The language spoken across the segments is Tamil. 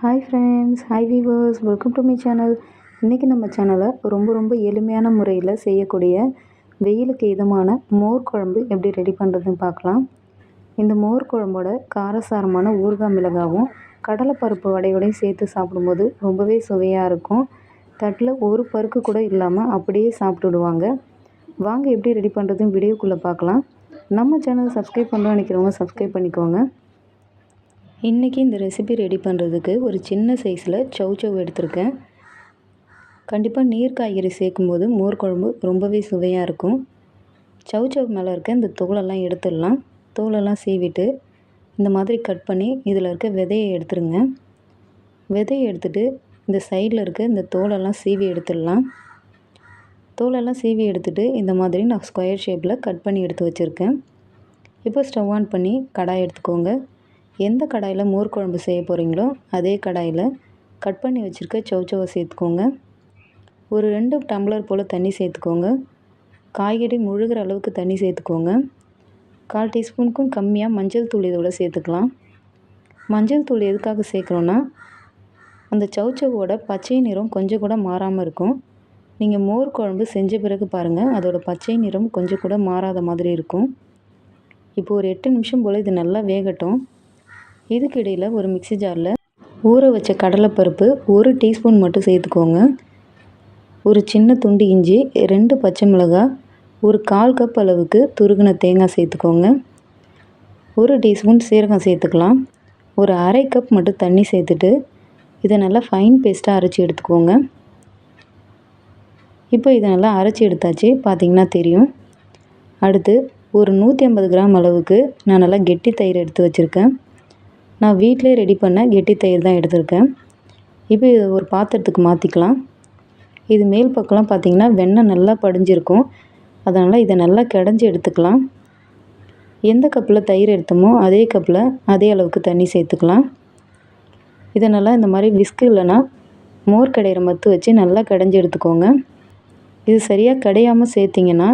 Hi friends hi viewers welcome to my channel இன்றைக்கி நம்ம சேனலை ரொம்ப ரொம்ப எளிமையான முறையில் செய்யக்கூடிய வெயிலுக்கு இதமான மோர் குழம்பு எப்படி ரெடி பண்ணுறதுன்னு பார்க்கலாம். இந்த மோர் குழம்போட காரசாரமான ஊறுகாய் மிளகாவும் கடலைப்பருப்பு வடையோடையும் சேர்த்து சாப்பிடும்போது ரொம்பவே சுவையாக இருக்கும். தட்டில் ஒரு பருக்கு கூட இல்லாமல் அப்படியே சாப்பிட்டுடுவாங்க. வாங்க எப்படி ரெடி பண்ணுறதுன்னு வீடியோக்குள்ளே பார்க்கலாம். நம்ம சேனல் சப்ஸ்கிரைப் பண்ணுறோம் நினைக்கிறவங்க சப்ஸ்கிரைப் பண்ணிக்கோங்க. இன்றைக்கி இந்த ரெசிபி ரெடி பண்ணுறதுக்கு ஒரு சின்ன சைஸில் சௌ சௌ எடுத்திருக்கேன். கண்டிப்பாக நீர் காய்கறி சேர்க்கும்போது மோர் குழம்பு ரொம்பவே சுவையாக இருக்கும். சௌ சௌ மேலே இருக்க இந்த தோலெல்லாம் எடுத்துடலாம். தோலெல்லாம் சீவிட்டு இந்த மாதிரி கட் பண்ணி இதில் இருக்க விதையை எடுத்துருங்க. விதையை எடுத்துகிட்டு இந்த சைடில் இருக்க இந்த தோலெல்லாம் சீவி எடுத்துடலாம். தோலெல்லாம் சீவி எடுத்துகிட்டு இந்த மாதிரி நான் ஸ்கொயர் ஷேப்பில் கட் பண்ணி எடுத்து வச்சுருக்கேன். இப்போ ஸ்டவ் ஆன் பண்ணி கடாய் எடுத்துக்கோங்க. எந்த கடாயில் மோர் குழம்பு செய்ய போகிறீங்களோ அதே கடாயில் கட் பண்ணி வச்சுருக்க சௌச்சவை சேர்த்துக்கோங்க. ஒரு ரெண்டு டம்ளர் போல் தண்ணி சேர்த்துக்கோங்க. காய்கறி முழுகிற அளவுக்கு தண்ணி சேர்த்துக்கோங்க. கால் டீஸ்பூனுக்கும் கம்மியாக மஞ்சள் தூள் இதோட சேர்த்துக்கலாம். மஞ்சள் தூள் எதுக்காக சேர்க்குறோன்னா அந்த சௌச்சவோட பச்சை நிறம் கொஞ்சம் கூட மாறாமல் இருக்கும். நீங்கள் மோர் குழம்பு செஞ்ச பிறகு பாருங்கள் அதோட பச்சை நிறம் கொஞ்சம் கூட மாறாத மாதிரி இருக்கும். இப்போ ஒரு எட்டு நிமிஷம் போல் இது நல்லா வேகட்டும். இதுக்கு இடையில் ஒரு மிக்சி ஜாரில் ஊற வச்ச கடலைப்பருப்பு ஒரு டீஸ்பூன் மட்டும் சேர்த்துக்கோங்க. ஒரு சின்ன துண்டு இஞ்சி ரெண்டு பச்சை மிளகாய் ஒரு கால் கப் அளவுக்கு துருகின தேங்காய் சேர்த்துக்கோங்க. ஒரு டீஸ்பூன் சீரகம் சேர்த்துக்கலாம். ஒரு அரை கப் மட்டும் தண்ணி சேர்த்துட்டு இதை நல்லா ஃபைன் பேஸ்ட்டாக அரைச்சி எடுத்துக்கோங்க. இப்போ இதை நல்லா அரைச்சி எடுத்தாச்சு பார்த்திங்கன்னா தெரியும். அடுத்து ஒரு நூற்றி ஐம்பது கிராம் அளவுக்கு நான் நல்லா கெட்டி தயிர் எடுத்து வச்சுருக்கேன். நான் வீட்டிலே ரெடி பண்ண கெட்டி தயிர் தான் எடுத்திருக்கேன். இப்போ இதை ஒரு பாத்திரத்துக்கு மாற்றிக்கலாம் இது மேல் பக்கம்லாம் பார்த்திங்கன்னா வெண்ணெய் நல்லா படிஞ்சிருக்கும். அதனால் இதை நல்லா கிடஞ்சி எடுத்துக்கலாம். எந்த கப்பில் தயிர் எடுத்தோமோ அதே கப்பில் அதே அளவுக்கு தண்ணி சேர்த்துக்கலாம். இதை நல்லா இந்த மாதிரி விஸ்கு இல்லைன்னா மோர் கடையிற மத்து வச்சு நல்லா கடைஞ்சி எடுத்துக்கோங்க. இது சரியாக கடையாமல் சேர்த்திங்கன்னா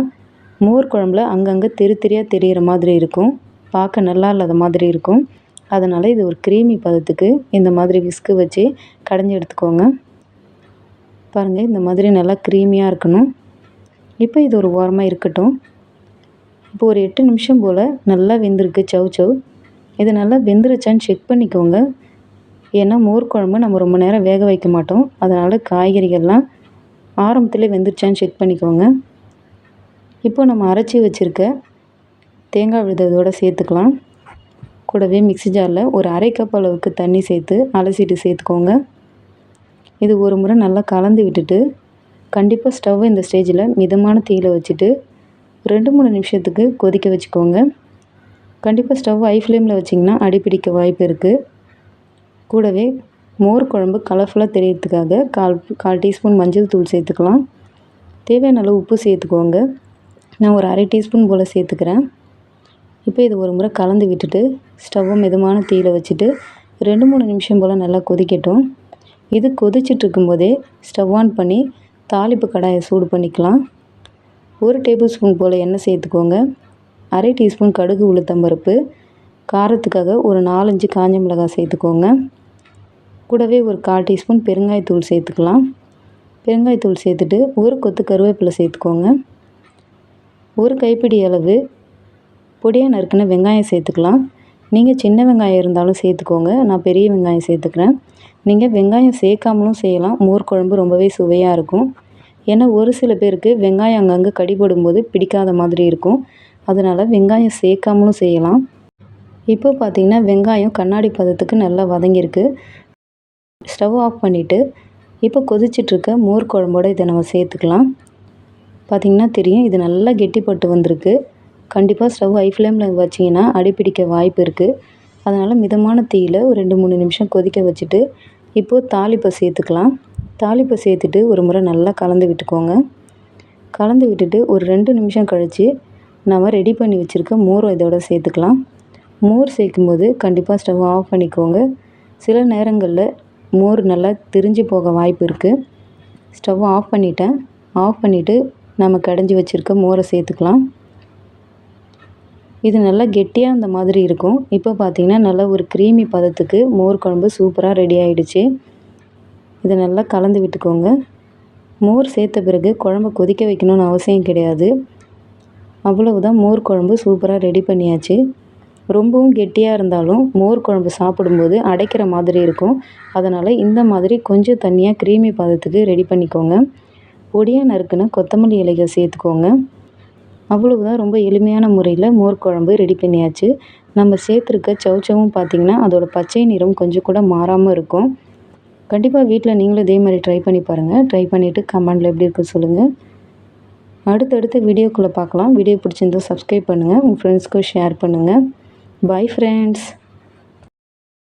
மோர் குழம்புல அங்கங்கே தெரு தெரியாக தெரிகிற மாதிரி இருக்கும். பார்க்க நல்லா இல்லாத மாதிரி இருக்கும். அதனால் இது ஒரு க்ரீமி பதத்துக்கு இந்த மாதிரி விஸ்கு வச்சு கடைஞ்சி எடுத்துக்கோங்க. பாருங்கள் இந்த மாதிரி நல்லா க்ரீமியாக இருக்கணும். இப்போ இது ஒரு ஓரமாக இருக்கட்டும். இப்போ ஒரு எட்டு நிமிஷம் போல் நல்லா வெந்திருக்கு சவ் சவ். இது நல்லா வெந்துருச்சான்னு செக் பண்ணிக்கோங்க. ஏன்னா மோர் குழம்பு நம்ம ரொம்ப நேரம் வேக வைக்க மாட்டோம். அதனால் காய்கறிகள்லாம் ஆரம்பத்தில் வெந்துருச்சான்னு செக் பண்ணிக்கோங்க. இப்போ நம்ம அரைச்சி வச்சுருக்க தேங்காய் விழுதோடு சேர்த்துக்கலாம். கூடவே மிக்ஸி ஜாரில் ஒரு அரை கப் அளவுக்கு தண்ணி சேர்த்து அலசிட்டு சேர்த்துக்கோங்க. இது ஒரு முறை நல்லா கலந்து விட்டுட்டு கண்டிப்பாக ஸ்டவ் இந்த ஸ்டேஜில் மிதமான தீயில் வச்சுட்டு ரெண்டு மூணு நிமிஷத்துக்கு கொதிக்க வச்சுக்கோங்க. கண்டிப்பாக ஸ்டவ் ஐ ஃப்ளேமில் வச்சிங்கன்னா அடிப்பிடிக்க வாய்ப்பு இருக்குது கூடவே மோர் குழம்பு கலர்ஃபுல்லாக தெரியறதுக்காக கால் கால் டீஸ்பூன் மஞ்சள் தூள் சேர்த்துக்கலாம். தேவையான அளவு உப்பு சேர்த்துக்கோங்க. நான் ஒரு அரை டீஸ்பூன் போல் சேர்த்துக்கிறேன். இப்போ இது ஒரு முறை கலந்து விட்டுட்டு ஸ்டவ்வை மிதமான தீயில் வச்சுட்டு ரெண்டு மூணு நிமிஷம் போல் நல்லா கொதிக்கட்டும். இது கொதிச்சுட்டு இருக்கும்போதே ஸ்டவ் ஆன் பண்ணி தாளிப்பு கடாயை சூடு பண்ணிக்கலாம். ஒரு டேபிள் ஸ்பூன் போல் எண்ணெய் சேர்த்துக்கோங்க. அரை டீஸ்பூன் கடுகு உளுத்தம்பருப்பு. காரத்துக்காக ஒரு நாலஞ்சு காஞ்ச மிளகாய் சேர்த்துக்கோங்க. கூடவே ஒரு கால் டீஸ்பூன் பெருங்காயத்தூள் சேர்த்துக்கலாம். பெருங்காயத்தூள் சேர்த்துட்டு ஒரு கொத்து கருவேப்பிலை சேர்த்துக்கோங்க. ஒரு கைப்பிடி அளவு பொடியாக நறுக்கின வெங்காயம் சேர்த்துக்கலாம். நீங்கள் சின்ன வெங்காயம் இருந்தாலும் சேர்த்துக்கோங்க. நான் பெரிய வெங்காயம் சேர்த்துக்கிறேன். நீங்கள் வெங்காயம் சேர்க்காமலும் செய்யலாம். மோர் குழம்பு ரொம்பவே சுவையாக இருக்கும். ஏன்னா ஒரு சில பேருக்கு வெங்காயம் அங்கங்கே கடிபடும்போது பிடிக்காத மாதிரி இருக்கும். அதனால் வெங்காயம் சேர்க்காமலும் செய்யலாம். இப்போ பார்த்திங்கன்னா வெங்காயம் கண்ணாடி பதத்துக்கு நல்லா வதங்கியிருக்கு. ஸ்டவ் ஆஃப் பண்ணிவிட்டு இப்போ கொதிச்சிட்ருக்க மோர் குழம்போடு இதை நம்ம சேர்த்துக்கலாம். பார்த்திங்கன்னா தெரியும் இது நல்லா கெட்டிப்பட்டு வந்திருக்கு. கண்டிப்பாக ஸ்டவ் ஹை ஃப்ளேமில் வச்சிங்கன்னா அடிப்பிடிக்க வாய்ப்பு இருக்குது அதனால் மிதமான தீயில் ஒரு ரெண்டு மூணு நிமிஷம் கொதிக்க வச்சுட்டு இப்போது தாளிப்பை சேர்த்துக்கலாம். தாளிப்பை சேர்த்துட்டு ஒரு முறை நல்லா கலந்து விட்டுக்கோங்க. கலந்து விட்டுட்டு ஒரு ரெண்டு நிமிஷம் கழித்து நம்ம ரெடி பண்ணி வச்சுருக்க மோரை இதோட சேர்த்துக்கலாம். மோர் சேர்க்கும்போது கண்டிப்பாக ஸ்டவ் ஆஃப் பண்ணிக்கோங்க. சில நேரங்களில் மோர் நல்லா திரிஞ்சு போக வாய்ப்பு இருக்குது ஸ்டவ் ஆஃப் பண்ணிட்டேன். ஆஃப் பண்ணிவிட்டு நம்ம கடைஞ்சி வச்சுருக்க மோரை சேர்த்துக்கலாம். இது நல்லா கெட்டியாக அந்த மாதிரி இருக்கும். இப்போ பார்த்தீங்கன்னா நல்லா ஒரு க்ரீமி பதத்துக்கு மோர் குழம்பு சூப்பராக ரெடி ஆகிடுச்சு இதை நல்லா கலந்து விட்டுக்கோங்க. மோர் சேர்த்த பிறகு குழம்பு கொதிக்க வைக்கணும்னு அவசியம் கிடையாது. அவ்வளவுதான் மோர் குழம்பு சூப்பராக ரெடி பண்ணியாச்சு. ரொம்பவும் கெட்டியாக இருந்தாலும் மோர் குழம்பு சாப்பிடும்போது அடைக்கிற மாதிரி இருக்கும். அதனால் இந்த மாதிரி கொஞ்சம் தண்ணியாக க்ரீமி பதத்துக்கு ரெடி பண்ணிக்கோங்க. பொடியாக நறுக்குன்னா கொத்தமல்லி இலைகள் சேர்த்துக்கோங்க. அவ்வளவுதான் ரொம்ப எளிமையான முறையில் மோர் குழம்பு ரெடி பண்ணியாச்சு. நம்ம சேர்த்துருக்க சவுச்சவும் பார்த்திங்கன்னா அதோட பச்சை நிறம் கொஞ்சம் கூட மாறாமல் இருக்கும். கண்டிப்பாக வீட்டில் நீங்களும் இதே மாதிரி ட்ரை பண்ணி பாருங்கள் ட்ரை பண்ணிவிட்டு கமெண்டில் எப்படி இருக்குன்னு சொல்லுங்கள் அடுத்தடுத்த வீடியோக்குள்ளே பார்க்கலாம். வீடியோ பிடிச்சிருந்தா சப்ஸ்கிரைப் பண்ணுங்கள் உங்கள் ஃப்ரெண்ட்ஸ்க்கும் ஷேர் பண்ணுங்கள் பாய் ஃப்ரெண்ட்ஸ்